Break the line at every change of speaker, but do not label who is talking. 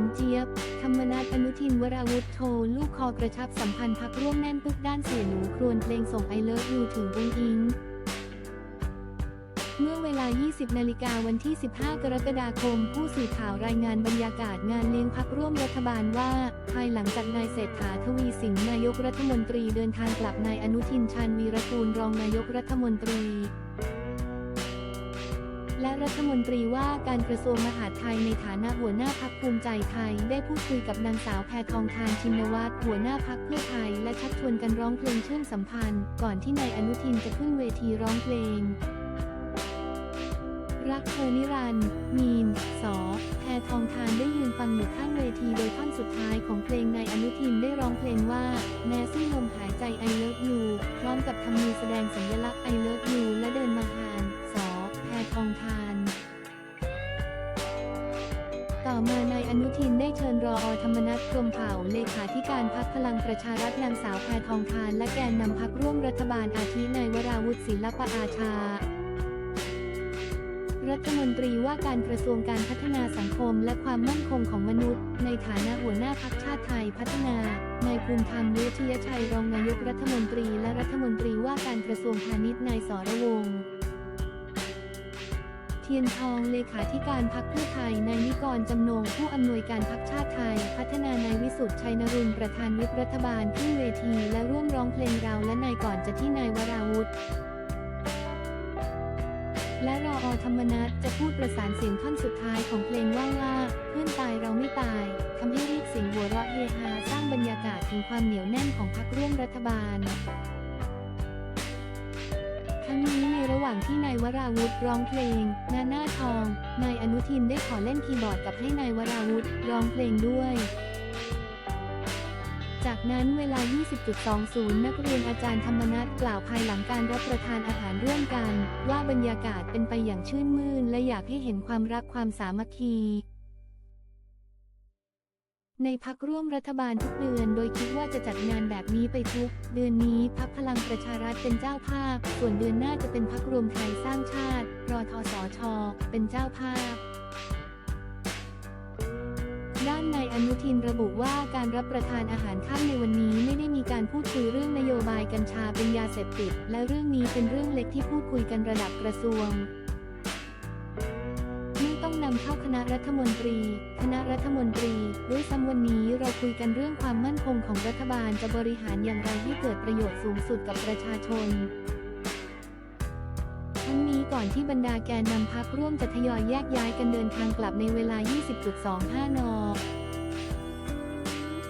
านเจี๊ยบ ธรรมนัฐอนุทินวราวุธโทลูกคอกระชับสัมพันธ์พักร่วมแน่นปึ๊กด้านเสียหนูครวญเพลงส่งไอเลิฟยูถึงอุ้งอิงเมื่อเวลา 20 นาฬิกาวันที่ 15 กรกฎาคม ผู้สื่อข่าวรายงานบรรยากาศงานเลี้ยงพักร่วมรัฐบาลว่า ภายหลังจากนายเศรษฐาทวีสินนายกรัฐมนตรีเดินทางกลับนายอนุทินชาญวีรกูลรองนายกรัฐมนตรี และรัฐมนตรีว่าการกระทรวงมหาดไทยในฐานะหัวหน้าพักภูมิใจไทย ได้พูดคุยกับนางสาวแพทองทานชินวัตรหัวหน้าพักเพื่อไทย และชักชวนกันร้องเพลงเชื่อมสัมพันธ์ ก่อนที่นายอนุทินจะขึ้นเวทีร้องเพลง รักเธอนิรันดร์มีนสอแพทองทานได้ยืนฟังอยู่ข้างเวทีโดยท่อนสุดท้ายของเพลงนายอนุทินได้ร้องเพลงว่าแม้สิ้นลมหายใจ I love you พร้อมกับทำมือแสดงสัญลักษณ์ I love you และเดินมาหานสอ ทองทาน ต่อมานายอนุทินได้เชิญรออธรรมนัฐพรมเผ่าเลขาธิการพักพลังประชารัฐนางสาวแพทองทาน และแกนนำพักร่วมรัฐบาลอาทินายวราวุฒิศิลปอาชารัฐมนตรีว่าการกระทรวงการพัฒนาสังคมและความมั่นคงของมนุษย์ ในฐานะหัวหน้าพักชาติไทยพัฒนา นายภูมิธรรมเวชยชัยรองนายกรัฐมนตรีและรัฐมนตรีว่าการกระทรวงพาณิชย์นายสรวงศ์ ทียนทองเลขาธิการพักเพื่อไทยนายนิกรจำนงผู้อำนวยการพักชาติไทย พัฒนานายวิสุทธิ์ชัยนรุนประธานวิปรัฐบาลขึ้นเวที และร่วมร้องเพลงเราและนายก่อนจะที่นายวราวุธและรออธรรมนัฐจะพูดประสานเสียงท่อนสุดท้ายของเพลงว่าว่าเพื่อนตายเราไม่ตายทำให้เรียกเสียงหัวเราะเฮฮาสร้างบรรยากาศถึงความเหนียวแน่นของพักร่วมรัฐบาล ทั้งนี้ในระหว่างที่นายวราวุธร้องเพลง นาหน้าทอง นายอนุทินได้ขอเล่นคีย์บอร์ดกับให้นายวราวุธร้องเพลงด้วย จากนั้นเวลา 20.20 นักเรียนอาจารย์ธรรมนัฐกล่าวภายหลังการรับประทานอาหารร่วมกัน ว่าบรรยากาศเป็นไปอย่างชื่นมื่น และอยากให้เห็นความรักความสามัคคี ในพักร่วมรัฐบาลทุกเดือน โดยคิดว่าจะจัดงานแบบนี้ไปทุก เดือนนี้พักพลังประชารัฐเป็นเจ้าภาพ ส่วนเดือนหน้าจะเป็นพักรวมไทยสร้างชาติ รอทสชเป็นเจ้าภาพด้านนายอนุทินระบุว่าการรับประทานอาหารค่ำในวันนี้ไม่ได้มีการพูดคุยเรื่องนโยบายกัญชาเป็นยาเสพติด และเรื่องนี้เป็นเรื่องเล็กที่พูดคุยกันระดับกระทรวงไม่ต้อง นำเข้าคณะรัฐมนตรี คณะรัฐมนตรี ด้วยซ้ำวันนี้เราคุยกันเรื่องความมั่นคงของรัฐบาลจะบริหารอย่างไรให้เกิดประโยชน์สูงสุดกับประชาชน ทั้งนี้ก่อนที่บรรดาแกนนำพักร่วมจะทยอยแยกย้ายกันเดินทางกลับในเวลา 20.25 น